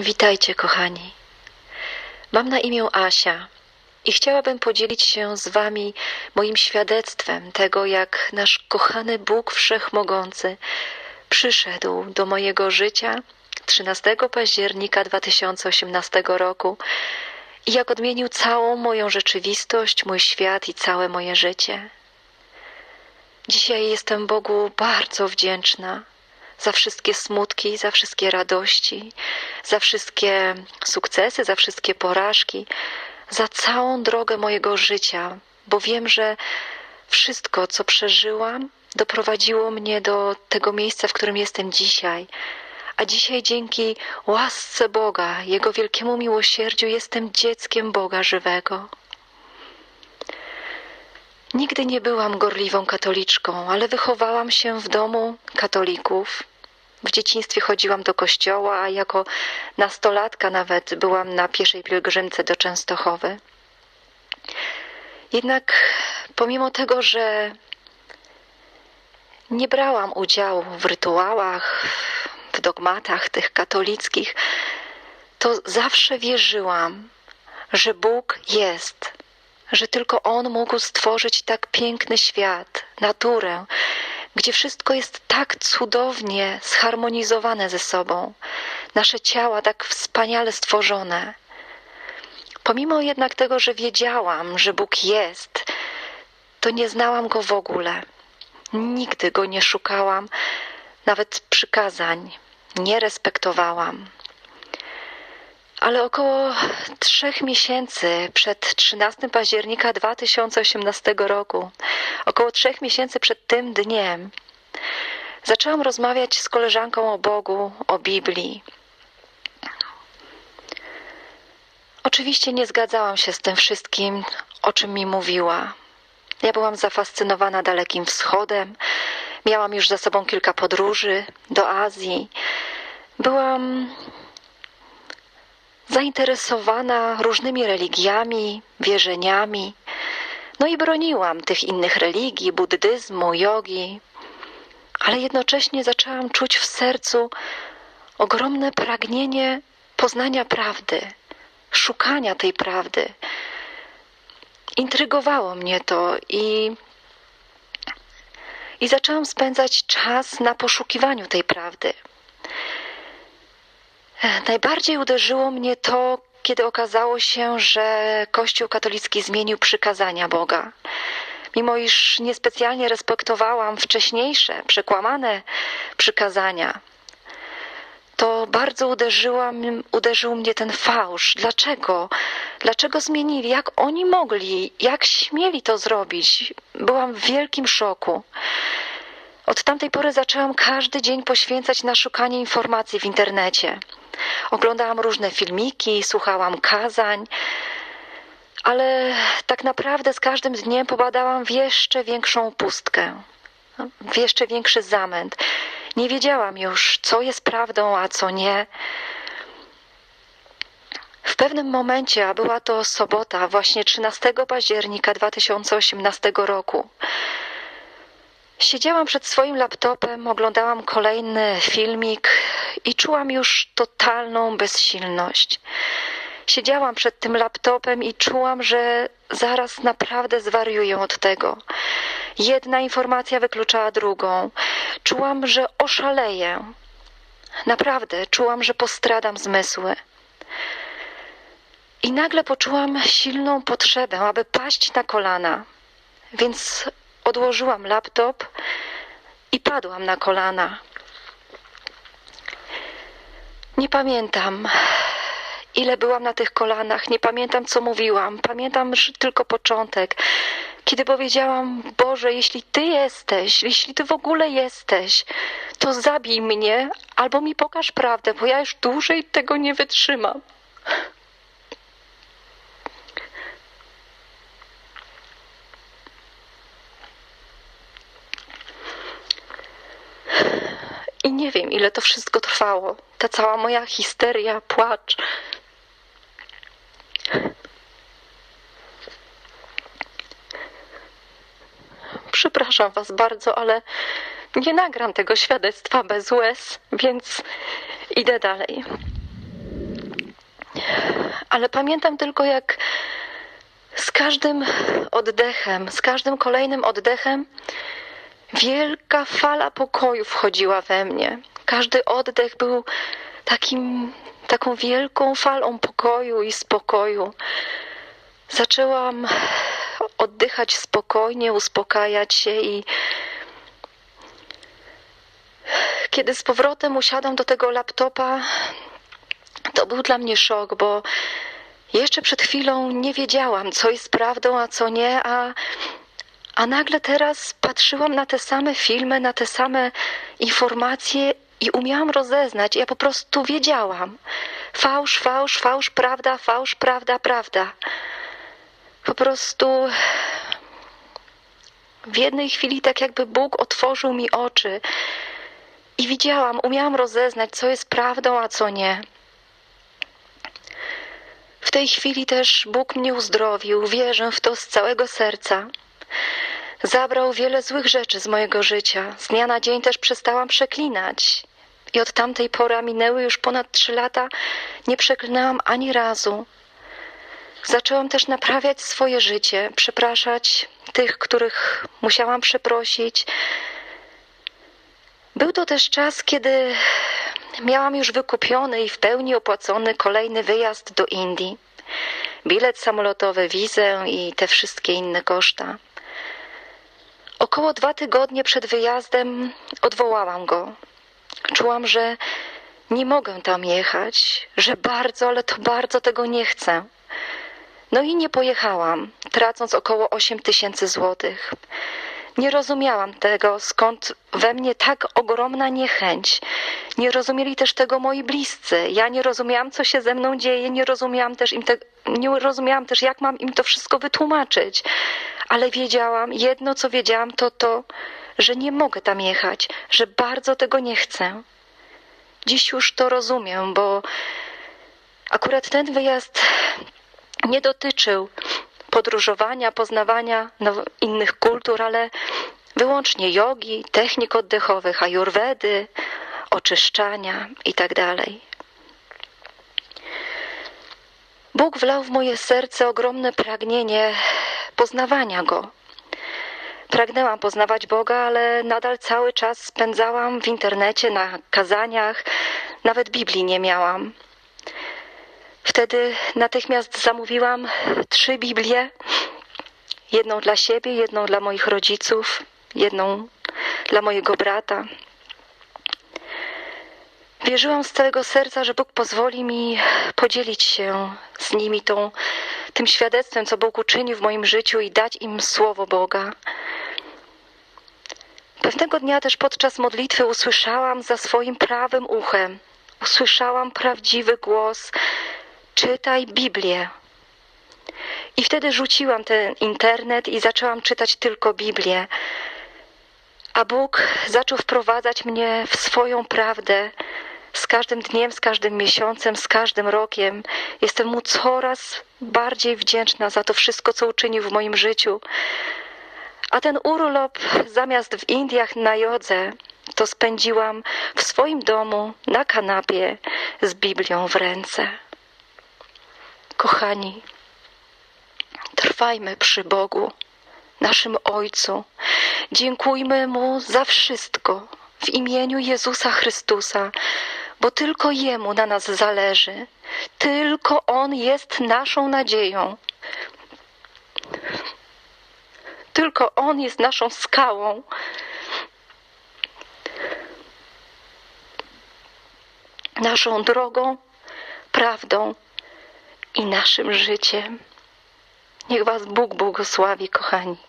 Witajcie, kochani. Mam na imię Asia i chciałabym podzielić się z Wami moim świadectwem tego, jak nasz kochany Bóg Wszechmogący przyszedł do mojego życia 13 października 2018 roku i jak odmienił całą moją rzeczywistość, mój świat i całe moje życie. Dzisiaj jestem Bogu bardzo wdzięczna za wszystkie smutki, za wszystkie radości, za wszystkie sukcesy, za wszystkie porażki, za całą drogę mojego życia, bo wiem, że wszystko, co przeżyłam, doprowadziło mnie do tego miejsca, w którym jestem dzisiaj. A dzisiaj dzięki łasce Boga, Jego wielkiemu miłosierdziu, jestem dzieckiem Boga żywego. Nigdy nie byłam gorliwą katoliczką, ale wychowałam się w domu katolików. W dzieciństwie chodziłam do kościoła, a jako nastolatka nawet byłam na pieszej pielgrzymce do Częstochowy. Jednak pomimo tego, że nie brałam udziału w rytuałach, w dogmatach tych katolickich, to zawsze wierzyłam, że Bóg jest, że tylko On mógł stworzyć tak piękny świat, naturę, gdzie wszystko jest tak cudownie zharmonizowane ze sobą, nasze ciała tak wspaniale stworzone. Pomimo jednak tego, że wiedziałam, że Bóg jest, to nie znałam go w ogóle. Nigdy go nie szukałam, nawet przykazań nie respektowałam. Ale około trzech miesięcy przed 13 października 2018 roku, około trzech miesięcy przed tym dniem, zaczęłam rozmawiać z koleżanką o Bogu, o Biblii. Oczywiście nie zgadzałam się z tym wszystkim, o czym mi mówiła. Ja byłam zafascynowana Dalekim Wschodem, miałam już za sobą kilka podróży do Azji. Byłam zainteresowana różnymi religiami, wierzeniami. No i broniłam tych innych religii, buddyzmu, jogi, ale jednocześnie zaczęłam czuć w sercu ogromne pragnienie poznania prawdy, szukania tej prawdy. Intrygowało mnie to i, i zaczęłam spędzać czas na poszukiwaniu tej prawdy. Najbardziej uderzyło mnie to, kiedy okazało się, że Kościół katolicki zmienił przykazania Boga. Mimo iż niespecjalnie respektowałam wcześniejsze, przekłamane przykazania, to bardzo uderzyła, uderzył mnie ten fałsz. Dlaczego? Dlaczego zmienili? Jak oni mogli? Jak śmieli to zrobić? Byłam w wielkim szoku. Od tamtej pory zaczęłam każdy dzień poświęcać na szukanie informacji w internecie. Oglądałam różne filmiki, słuchałam kazań, ale tak naprawdę z każdym dniem popadałam w jeszcze większą pustkę, w jeszcze większy zamęt. Nie wiedziałam już, co jest prawdą, a co nie. W pewnym momencie, a była to sobota, właśnie 13 października 2018 roku, Siedziałam przed swoim laptopem, oglądałam kolejny filmik i czułam już totalną bezsilność. Siedziałam przed tym laptopem i czułam, że zaraz naprawdę zwariuję od tego. Jedna informacja wykluczała drugą. Czułam, że oszaleję. Naprawdę czułam, że postradam zmysły. I nagle poczułam silną potrzebę, aby paść na kolana. Więc odłożyłam laptop i padłam na kolana. Nie pamiętam, ile byłam na tych kolanach, nie pamiętam, co mówiłam. Pamiętam tylko początek, kiedy powiedziałam: Boże, jeśli Ty jesteś, jeśli Ty w ogóle jesteś, to zabij mnie albo mi pokaż prawdę, bo ja już dłużej tego nie wytrzymam. I nie wiem, ile to wszystko trwało. Ta cała moja histeria, płacz. Przepraszam Was bardzo, ale nie nagram tego świadectwa bez łez, więc idę dalej. ale pamiętam tylko jak z każdym oddechem, z każdym kolejnym oddechem wielka fala pokoju wchodziła we mnie. Każdy oddech był takim, taką wielką falą pokoju i spokoju. Zaczęłam oddychać spokojnie, uspokajać się i kiedy z powrotem usiadłam do tego laptopa, to był dla mnie szok, bo jeszcze przed chwilą nie wiedziałam, co jest prawdą, a co nie, a, a nagle teraz patrzyłam na te same filmy, na te same informacje i umiałam rozeznać. Ja po prostu wiedziałam. Fałsz, fałsz, fałsz, prawda, fałsz, prawda, prawda. Po prostu w jednej chwili tak jakby Bóg otworzył mi oczy i widziałam, umiałam rozeznać, co jest prawdą, a co nie. W tej chwili też Bóg mnie uzdrowił, wierzę w to z całego serca. Zabrał wiele złych rzeczy z mojego życia. Z dnia na dzień też przestałam przeklinać. I od tamtej pory minęły już ponad trzy lata, nie przeklinałam ani razu. Zaczęłam też naprawiać swoje życie, przepraszać tych, których musiałam przeprosić. Był to też czas, kiedy miałam już wykupiony i w pełni opłacony kolejny wyjazd do Indii. Bilet samolotowy, wizę i te wszystkie inne koszta. Około dwa tygodnie przed wyjazdem odwołałam go. Czułam, że nie mogę tam jechać, że bardzo, ale to bardzo tego nie chcę. No i nie pojechałam, tracąc około 8 tysięcy złotych. Nie rozumiałam tego, skąd we mnie tak ogromna niechęć. Nie rozumieli też tego moi bliscy. Ja nie rozumiałam, co się ze mną dzieje, nie rozumiałam też im te, nie rozumiałam też, jak mam im to wszystko wytłumaczyć. Ale wiedziałam, jedno co wiedziałam, to to, że nie mogę tam jechać, że bardzo tego nie chcę. Dziś już to rozumiem, bo akurat ten wyjazd nie dotyczył podróżowania, poznawania innych kultur, ale wyłącznie jogi, technik oddechowych, ajurwedy, oczyszczania itd. Bóg wlał w moje serce ogromne pragnienie poznawania Go. Pragnęłam poznawać Boga, ale nadal cały czas spędzałam w internecie, na kazaniach, nawet Biblii nie miałam. Wtedy natychmiast zamówiłam trzy Biblie. Jedną dla siebie, jedną dla moich rodziców, jedną dla mojego brata. Wierzyłam z całego serca, że Bóg pozwoli mi podzielić się z nimi tą, tym świadectwem, co Bóg uczynił w moim życiu i dać im słowo Boga. Pewnego dnia też podczas modlitwy usłyszałam za swoim prawym uchem, usłyszałam prawdziwy głos, czytaj Biblię. I wtedy rzuciłam ten internet i zaczęłam czytać tylko Biblię. A Bóg zaczął wprowadzać mnie w swoją prawdę. Z każdym dniem, z każdym miesiącem, z każdym rokiem jestem mu coraz bardziej wdzięczna za to wszystko, co uczynił w moim życiu. A ten urlop zamiast w Indiach na jodze, to spędziłam w swoim domu na kanapie z Biblią w ręce. Kochani, trwajmy przy Bogu, naszym Ojcu. Dziękujmy Mu za wszystko w imieniu Jezusa Chrystusa, bo tylko Jemu na nas zależy. Tylko On jest naszą nadzieją. Tylko On jest naszą skałą. Naszą drogą, prawdą i naszym życiem. Niech Was Bóg błogosławi, kochani.